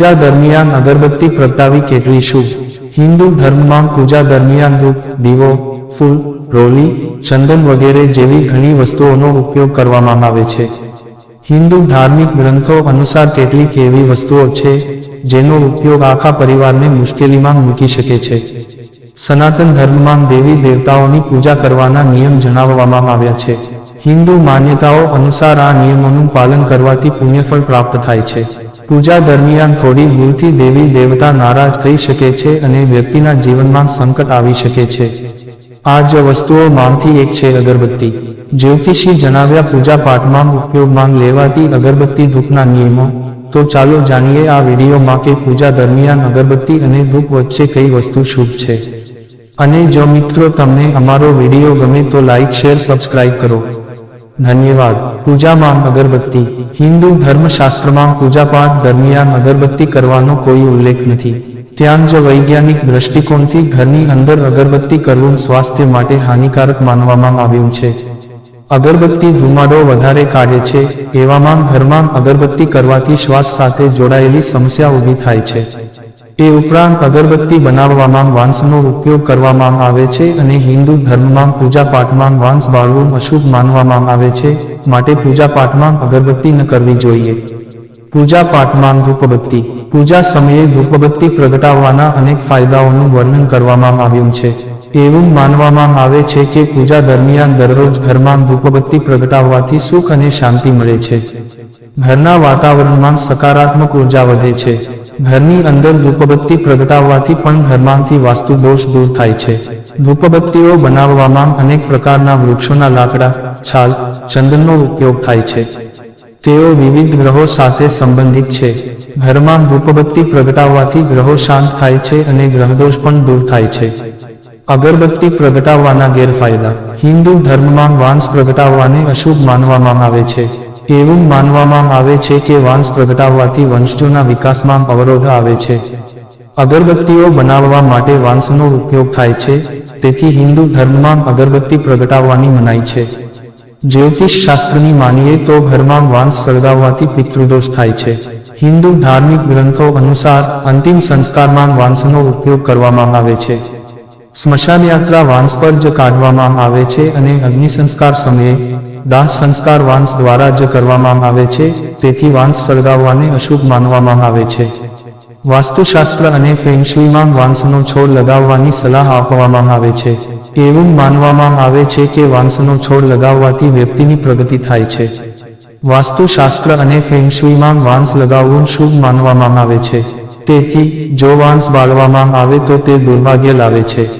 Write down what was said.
પૂજા દરમિયાન અગરબત્તી પ્રગટાવી કેટલી શુભ હિન્દુ ધર્મમાં પૂજા દરમિયાન ધૂપ દીવો, ફૂલ, રોલી, ચંદન વગેરે જેવી ઘણી વસ્તુઓનો ઉપયોગ કરવામાં આવે છે. હિન્દુ ધાર્મિક ગ્રંથો અનુસાર કેટલીક એવી વસ્તુઓ છે, જેનો ઉપયોગ આખા પરિવારને મુશ્કેલીમાં મૂકી શકે છે. સનાતન ધર્મમાં દેવી દેવતાઓની પૂજા કરવાના નિયમ જણાવવામાં આવ્યા છે. હિન્દુ માન્યતાઓ અનુસાર આ નિયમોનું પાલન કરવાથી પુણ્યફળ પ્રાપ્ત થાય છે. પૂજા દરમિયાન થોડી ભૂલથી દેવી, દેવતા નારાજ થઈ શકે છે અને વ્યક્તિના જીવનમાં સંકટ આવી શકે છે. આ જ વસ્તુઓમાંથી એક છે અગરબત્તી. જ્યોતિષી જણાવ્યા પૂજા પાઠમાં ઉપયોગમાં લેવાતી અગરબત્તી ધૂપના નિયમો. તો ચાલો જાણીએ આ વિડીયોમાં કે પૂજા દરમિયાન અગરબત્તી અને ધૂપ વચ્ચે કઈ વસ્તુ શુભ છે. અને જો મિત્રો તમને અમારો વીડિયો ગમે તો લાઈક, શેર, સબસ્ક્રાઇબ કરો. ધન્યવાદ. પૂજામાં અગરબત્તી. હિન્દુ ધર્મશાસ્ત્રમાં પૂજાપાઠ દરમિયાન અગરબત્તી કરવાનો કોઈ ઉલ્લેખ નથી. ત્યાં જ વૈજ્ઞાનિક દ્રષ્ટિકોણથી ઘરની અંદર અગરબત્તી કરવું સ્વાસ્થ્ય માટે હાનિકારક માનવામાં આવ્યું છે. અગરબત્તી ધુમાડો વધારે કાઢે છે, એવામાં ઘરમાં અગરબત્તી કરવાથી શ્વાસ સાથે જોડાયેલી સમસ્યા ઊભી થાય છે. એ ઉપરાંત અગરબત્તી બનાવવામાં વાંસનો ઉપયોગ કરવામાં આવે છે અને હિન્દુ ધર્મમાં પૂજા પાઠમાં વાંસ બાળવું અશુભ માનવામાં આવે છે, માટે પૂજા પાઠમાં અગરબત્તી ન કરવી જોઈએ. પૂજા પાઠમાં ધૂપબત્તી. પૂજા સમયે ધૂપબત્તી પ્રગટાવવાના અનેક ફાયદાઓનું વર્ણન કરવામાં આવ્યું છે. એવું માનવામાં આવે છે કે પૂજા દરમિયાન દરરોજ ઘરમાં ધૂપબત્તી પ્રગટાવવાથી સુખ અને શાંતિ મળે છે. ઘરના વાતાવરણમાં સકારાત્મક ઊર્જા વધે છે. ઘરની અંદર ધૂપબત્તી પ્રગટાવવાથી પણ ઘરમાંથી વાસ્તુ દોષ દૂર થાય છે. ધૂપબત્તીઓ બનાવવામાં અનેક પ્રકારના વૃક્ષોના લાકડા, છાલ, ચંદનનો ઉપયોગ થાય છે. તેઓ વિવિધ ગ્રહો સાથે સંબંધિત છે. ઘરમાં ધૂપબત્તી પ્રગટાવવાથી ગ્રહો શાંત થાય છે અને ગ્રહદોષ પણ દૂર થાય છે. અગરબત્તી પ્રગટાવવાના ગેરફાયદા. હિન્દુ ધર્મમાં વાંસ પ્રગટાવવાને અશુભ માનવામાં આવે છે. એવું માનવામાં આવે છે કે વાંસ પ્રગટાવવાથી વંશજોના વિકાસમાં અવરોધ આવે છે. અગરબત્તીઓ બનાવવા માટે વાંસનો ઉપયોગ થાય છે, તેથી હિન્દુ ધર્મમાં અગરબત્તી પ્રગટાવવાની મનાઈ છે. જ્યોતિષ શાસ્ત્રની માનીએ તો ઘરમાં વાંસ સળગાવવાથી પિતૃદોષ થાય છે. હિન્દુ ધાર્મિક ગ્રંથો અનુસાર અંતિમ સંસ્કારમાં વાંસનો ઉપયોગ કરવામાં આવે છે. સ્મશાન યાત્રા વાંસ પર જ કાઢવામાં આવે છે અને અગ્નિ સંસ્કાર સમયે દાહ સંસ્કાર વાંસ દ્વારા જ કરવામાં આવે છે, તેથી વાંસ સળગાવવાને અશુભ માનવામાં આવે છે. વાસ્તુશાસ્ત્ર અને ફેંગશુઈમાં વાંસનો છોડ લગાવવાની સલાહ આપવામાં આવે છે. એવું માનવામાં આવે છે કે વાંસનો છોડ લગાવવાથી વ્યક્તિની પ્રગતિ થાય છે. વાસ્તુશાસ્ત્ર અને ફેંગશુઈમાં વાંસ લગાવવું શુભ માનવામાં આવે છે. તેથી, જો વાંસ બાળવામાં આવે તો તે દુર્ભાગ્ય લાવે છે.